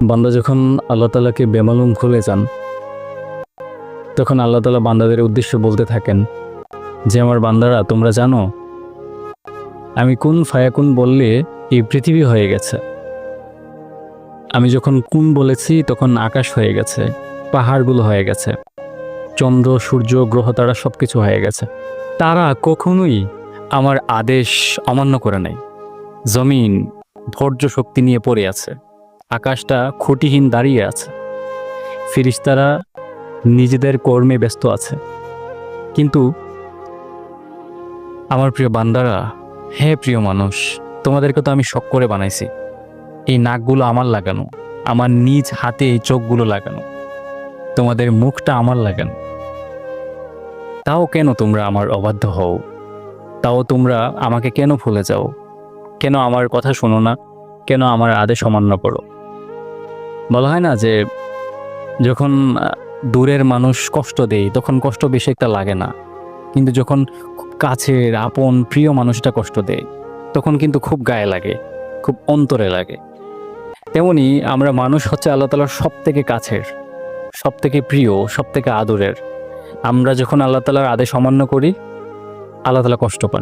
বান্দা যখন আল্লাহ তালাকে বেমালুম খুলে যান, তখন আল্লাহ তালা বান্দাদের উদ্দেশ্য বলতে থাকেন, যে আমার বান্দারা, তোমরা জানো, আমি কোন ফায়াকুন বললে এই পৃথিবী হয়ে গেছে। আমি যখন কোন বলেছি, তখন আকাশ হয়ে গেছে, পাহাড়গুলো হয়ে গেছে, চন্দ্র, সূর্য, গ্রহ, তারা সব কিছু হয়ে গেছে। তারা কখনোই আমার আদেশ অমান্য করে নাই। জমিন, ধৈর্য শক্তি নিয়ে পড়ে আছে। আকাশটা খুঁটিহীন দাঁড়িয়ে আছে। ফিরিস্তারা নিজেদের কর্মে ব্যস্ত আছে। কিন্তু আমার প্রিয় বান্দারা, হে প্রিয় মানুষ, তোমাদেরকে তো আমি শখ করে বানাইছি। এই নাকগুলো আমার লাগানো, আমার নিজ হাতে এই চোখগুলো লাগানো, তোমাদের মুখটা আমার লাগানো। তাও কেন তোমরা আমার অবাধ্য হও? তাও তোমরা আমাকে কেন ভুলে যাও? কেন আমার কথা শোনো না? কেন আমার আদেশ অমান্য করো? বলা হয় না যে যখন দূরের মানুষ কষ্ট দেয়, তখন কষ্ট বেশি একটা লাগে না। কিন্তু যখন কাছের, আপন, প্রিয় মানুষটা কষ্ট দেয়, তখন কিন্তু খুব গায়ে লাগে, খুব অন্তরে লাগে। তেমনি আমরা মানুষ হচ্ছে আল্লাহ তালার সব থেকে কাছের সব থেকে প্রিয় সব থেকে আদরের। আমরা যখন আল্লাহ তালার আদেশ অমান্য করি, আল্লাহ তালা কষ্ট পান।